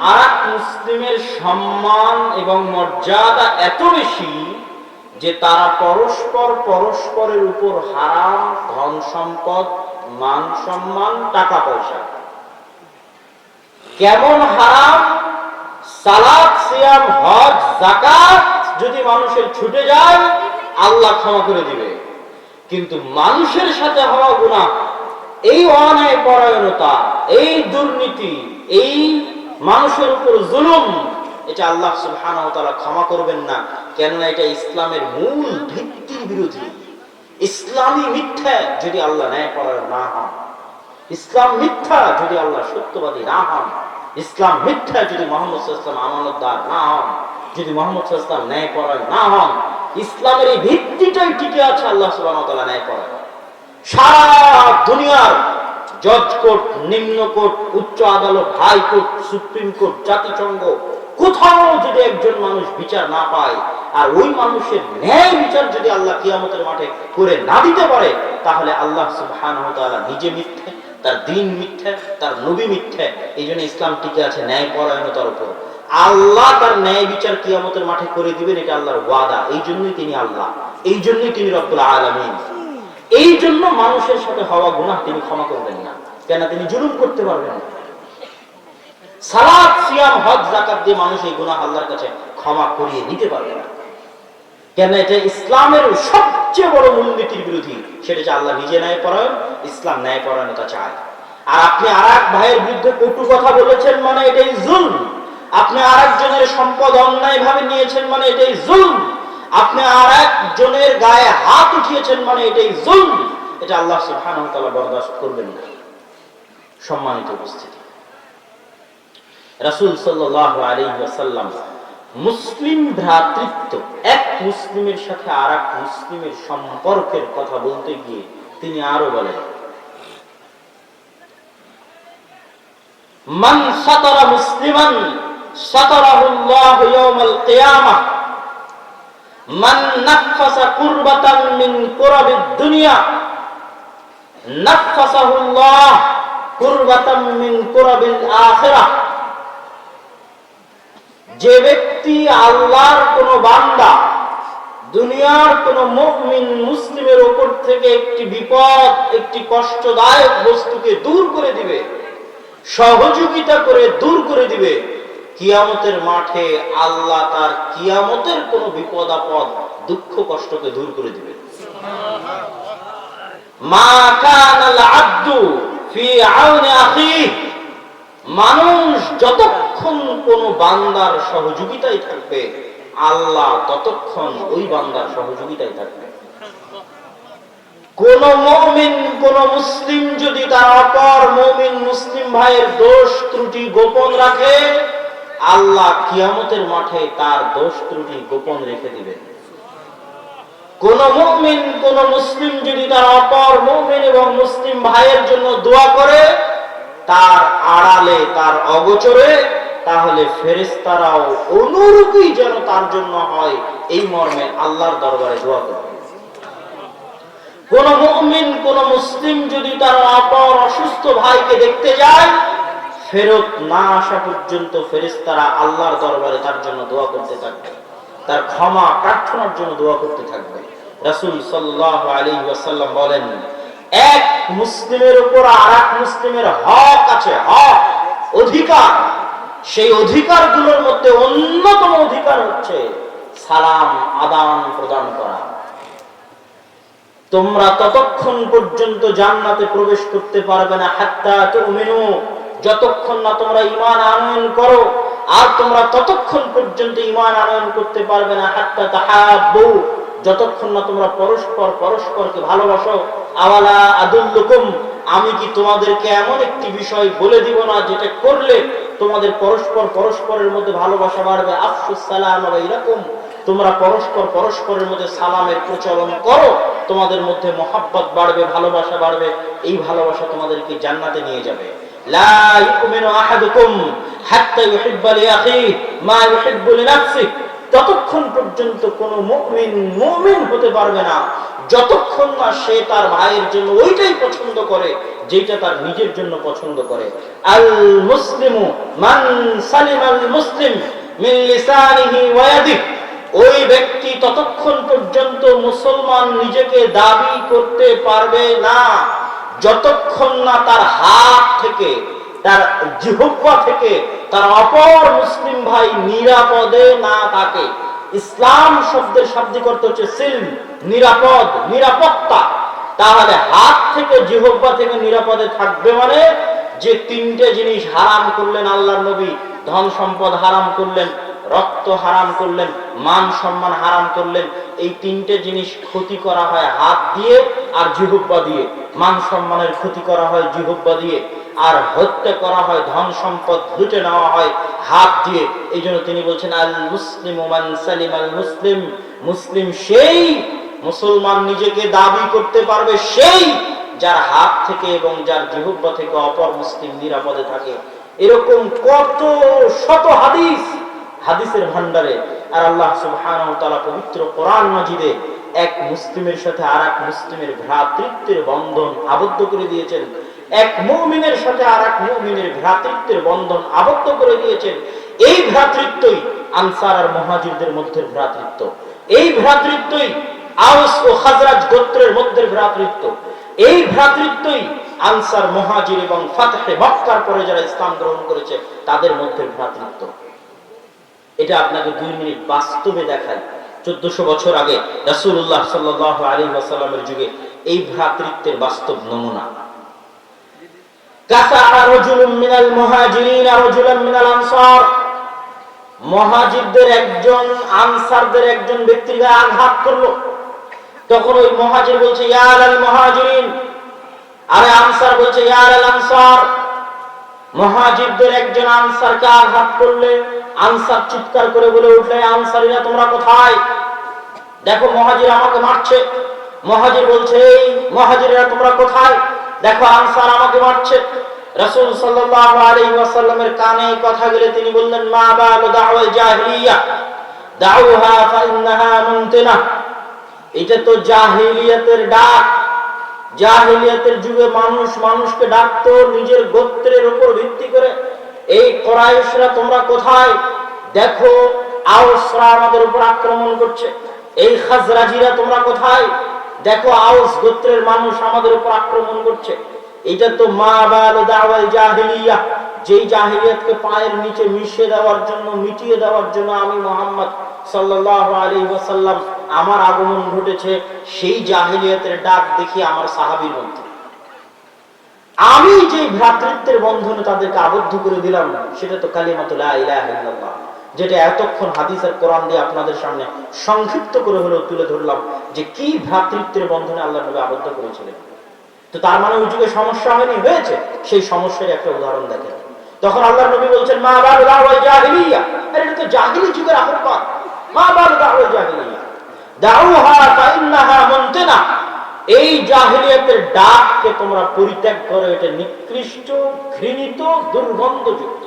আর মুসলিমের সম্মান এবং মর্যাদা এত বেশি যে তারা পরস্পর পরস্পরের উপর হারাম, ধন সম্পদ, মান সম্মান, টাকা পয়সা। কেমন হারাম? সালাদ সিয়াম, হজ জাকাত যদি মানুষের ছুটে যায়, আল্লাহ ক্ষমা করে দিবে। কিন্তু মানুষের সাথে হওয়া গুণা এই অন্যায় পরায়ণতা, এই দুর্নীতি, এই মানুষের উপর জুলুম, এটা আল্লাহ সুবহানাহু ওয়া ক্ষমা করবেন না। কেননা এটা ইসলামের মূল ভিত্তির বিরোধী। ইসলামী মিথ্যা যদি আল্লাহ ন্যায় পরায়ণ না হন। ইসলাম মিথ্যা যদি আল্লাহ সত্যবাদী না হন। ইসলাম মিথ্যা যদি মোহাম্মদ ইসলাম আমানতদার না হন। যদি মোহাম্মদ ইসলাম ন্যায় পরায়ণ না হন, ইসলামের এই ভিত্তিটাই টিকে আছে আল্লাহ তাআলা ন্যায় পরায়ণ। সারা দুনিয়ার জজ কোর্ট নিম্ন কোর্ট উচ্চ আদালত হাই কোর্ট সুপ্রিম কোর্ট, জাতিসংঘ, কোথাও যদি একজন মানুষ বিচার না পায়, আর ওই মানুষের ন্যায় বিচার যদি আল্লাহ কিয়ামতের মাঠে করে না দিতে পারে, তাহলে আল্লাহ নিজে মিথ্যে, তার দিন মিথ্যে, তার নবী মিথ্যে এই জন্য ইসলাম টিকে আছে ন্যায় পরায়ণতার উপর। আল্লাহ তার ন্যায় বিচার কিয়ামতের মাঠে করে দিবেন, এটা আল্লাহর ওয়াদা এই জন্যই তিনি আল্লাহ এই জন্যই তিনি রব্বুল আলামিন। এই জন্য মানুষের সাথে হওয়া গুনাহ তিনি ক্ষমা করবেন কেন তিনি জুলুম করতে পারবেন সালাদ, সিয়াম, হজ জাকাত দিয়ে মানুষ এই গুনাহ আল্লাহর কাছে ক্ষমা করিয়ে পারবে না। কেন এটা ইসলামের সবচেয়ে বড় মূলনীতির বিরোধী? সেটা আল্লাহ নিজে ন্যায় পরায়ণ, ইসলাম ন্যায় চায়। আর আপনি আর এক ভাইয়ের বিরুদ্ধে কটু কথা বলেছেন মানে এটাই জুল আপনি আর একজনের সম্পদ অন্যায় ভাবে নিয়েছেন মানে এটাই জুল আপনি আর একজনের গায়ে হাত উঠিয়েছেন মানে এটাই জুল এটা আল্লাহ বরদাস্ত করবেন না। সম্মানিত উপস্থিতি। রাসূল ওয়াসাল্লাম মুসলিম ভ্রাতৃত্ব, এক মুসলিমের সাথে আর এক মুসলিমের সম্পর্কের কথা বলতে গিয়ে তিনি আরও বলেন, মান সাতারা মুসলিমান সাতারাহুল্লাহু যে ব্যক্তি আল্লাহর কোন বান্দা, দুনিয়ার কোন মুসলিমের উপর থেকে একটি বিপদ, একটি কষ্টদায়ক বস্তুকে দূর করে দিবে, সহযোগিতা করে দূর করে দিবে, কিয়ামতের মাঠে আল্লাহ তার কিয়ামতের কোন বিপদ, আপদ, দুঃখ, কষ্টকে দূর করে দিবে। মা আব্দু ফি আউনি আখিহি মানুষ যতক্ষণ কোন বান্দার সহযোগিতায় থাকবে, আল্লাহ ততক্ষণ ওই বান্দার সহযোগিতায় থাকবে। কোন মমিন, কোন মুসলিম যদি তার অপর মমিন মুসলিম ভাইয়ের দোষ ত্রুটি গোপন রাখে, আল্লাহ কিয়ামতের মাঠে তার দোষ ত্রুটি গোপন রেখে দিবেন। কোন মুমিন, কোন মুসলিম যদি তার অপর মুমিন এবং মুসলিম ভাইয়ের জন্য দোয়া করে, তার আড়ালে, তার অগোচরে, তাহলে ফেরেস্তারাও অনুরূপই যেন তার জন্য হয়, এই মর্মে আল্লাহর দরবারে দোয়া করবে কোন মুমিন, কোন মুসলিম যদি তার অপর অসুস্থ ভাইকে দেখতে যায়, ফেরত না আসা পর্যন্ত ফেরেস্তারা আল্লাহর দরবারে তার জন্য দোয়া করতে থাকবে। তার ক্ষমা প্রার্থনার জন্য দোয়া করতে থাকবে। রাসূল সাল্লাল্লাহু আলাইহি ওয়াসাল্লাম বলেন, এক মুসলিমের উপর আর এক মুসলিমের হক আছে, হক, অধিকার। সেই অধিকারগুলোর মধ্যে অন্যতম অধিকার হচ্ছে সালাম, আদান প্রদান করা। তোমরা ততক্ষণ পর্যন্ত জান্নাতে প্রবেশ করতে পারবে না, হাত্তা যতক্ষণ না তোমরা ইমান আনয়ন করো আর তোমরা ততক্ষণ পর্যন্ত ইমান আনয়ন করতে পারবে না, হাত্তা যতক্ষণ না তোমরা পরস্পর পরস্পরকে ভালোবাসো, আওয়ালা আদুল্লুকুম, আমি কি তোমাদেরকে এমন একটি বিষয় বলে দিব না যেটা করলে তোমাদের পরস্পর পরস্পরের মধ্যে ভালোবাসা বাড়বে? আফসুস সালাম এরকম তোমরা পরস্পর পরস্পরের মধ্যে সালামের প্রচলন করো, তোমাদের মধ্যে মহাব্বত বাড়বে, ভালোবাসা বাড়বে। এই ভালোবাসা তোমাদেরকে জান্নাতে নিয়ে যাবে। ইউহিব্বা লিআখিহি, মা ইউহিব্বু লিনাফসিহি। ততক্ষণ পর্যন্ত কোন মুমিন মুমিন হতে পারবে না, যতক্ষণ না সে তার ভাইয়ের জন্য ওইটাই পছন্দ করে যেটা তার নিজের জন্য পছন্দ করে। আল মুসলিমু মান মুসলিম মিন লিসানিহি ওয়া ওই ব্যক্তি ততক্ষণ পর্যন্ত মুসলমান নিজেকে দাবি করতে পারবে না। যতক্ষণ না তার হাত থেকে, তার জিহ্বা থেকে তার অপর মুসলিম ভাই নিরাপদে না থাকে। ইসলাম শব্দের শাব্দিক অর্থ হচ্ছে সিলম নিরাপদ, নিরাপত্তা। তাহলে হাত থেকে, জিহ্বা থেকে নিরাপদে থাকবে মানে যে তিনটে জিনিস হারাম করলেন আল্লাহ নবী, ধন সম্পদ হারাম করলেন রক্ত হারাম করলেন, মান সম্মান হারাম করলেন, এই তিনটে জিনিস ক্ষতি করা হয় হাত দিয়ে আর জিহুব্বা দিয়ে। মান সম্মানের ক্ষতি করা হয় জিহুব্বা দিয়ে, আর হত্যা করা হয় ধন সম্পদ লুটে নেওয়া হয় হাত দিয়ে। এই জন্য তিনি বলছেন, আল মুসলিম মান সালিম আল মুসলিম। মুসলিম সেই মুসলমান নিজেকে দাবি করতে পারবে সেই যার হাত থেকে এবং যার জিহুব্বা থেকে অপর মুসলিম নিরাপদে থাকে। এরকম কত শত হাদিস হাদিসের ভান্ডারে আর আল্লাহ সুবহানাহু পবিত্র কোরআন মাজিদে এক মুসলিমের সাথে আর এক মুসলিমের ভ্রাতৃত্বের বন্ধন আবদ্ধ করে দিয়েছেন। এক মুমিনের সাথে আর এক মুমিনের ভ্রাতৃত্বের বন্ধন আবদ্ধ করে দিয়েছেন। এই ভ্রাতৃত্বই আনসার আর মহাজিরদের মধ্যে ভ্রাতৃত্ব। এই ভ্রাতৃত্বই আউস ও খাজরাজ গোত্রের মধ্যে ভ্রাতৃত্ব। এই ভ্রাতৃত্বই আনসার, মহাজির এবং ফাতহে মক্কার পরে যারা ইসলাম গ্রহণ করেছে, তাদের মধ্যে ভ্রাতৃত্ব। এটা আপনাকে দুই মিনিট বাস্তবে দেখায়। চোদ্দশো বছর আগে রাসূলুল্লাহ সাল্লাল্লাহু আলাইহি ওয়াসাল্লামের যুগে এই ভ্রাতৃত্বের বাস্তব নমুনা। একজন আনসারদের একজন ব্যক্তির আঘাত তখন ওই বলছে আল আরে আনসার আল আনসার। মহাজিরদের একজন আনসারকে আঘাত করলে আনসার চিৎকার করে বলে উঠলে, আনসারিরা তোমরা কোথায়? দেখো, মহাজির আমাকে মারছে। মহাজির বলছে, এই মহাজিরা তোমরা কোথায়? দেখো, আনসার আমাকে মারছে। রাসূল সাল্লাল্লাহু আলাইহি ওয়াসাল্লামের কানে এই কথা গেলে তিনি বললেন, মা বালু দাওয়াল জাহিলিয়া? দাউহা ফাইন্নাহা মুনতিনা এটা তো জাহিলিয়াতের ডাক। জাহিলিয়াতের যুগে মানুষ মানুষকে ডাকতো, নিজের গোত্রের উপর ভিত্তি করে, এই কোরাইশরা তোমরা কোথায়? দেখো আউসরা আমাদের উপর আক্রমণ করছে। এই খাজরাজিরা তোমরা কোথায়? দেখো আউস গোত্রের মানুষ আমাদের উপর আক্রমণ করছে। এটা তো মা বাল দাওয়াল যেই জাহিলিয়াতকে পায়ের নিচে মিশিয়ে দেওয়ার জন্য, মিটিয়ে দেওয়ার জন্য আমি মোহাম্মদ সাল্লাল্লাহু আলী ওয়াসাল্লাম আমার আগমন ঘটেছে সেই জাহিলিয়াতের ডাক দেখি আমার সাহাবীর মধ্যে। আমি যে ভ্রাতৃত্বের বন্ধনে তাদেরকে আবদ্ধ করে দিলাম না, সেটা তো কালিমাতুল লা যেটা এতক্ষণ হাদিস আর কোরআন দিয়ে আপনাদের সামনে সংক্ষিপ্ত করে হলেও তুলে ধরলাম যে কি ভ্রাতৃত্বের বন্ধনে আল্লাহ নবী আবদ্ধ করেছিলেন। তো তার মানে ওই যুগে সমস্যা হয়নি? হয়েছে। সেই সমস্যার একটা উদাহরণ দেখেন। তখন আল্লাহ নবী বলছেন, মা জাহিলিয়া। এটা তো জাহিলি যুগের আহ্বান মা বাবা জাহিলিয়া। এই জাহিলিয়াতের ডাককে তোমরা পরিত্যাগ করো এটা নিকৃষ্ট ঘৃণিত দুর্গন্ধযুক্ত।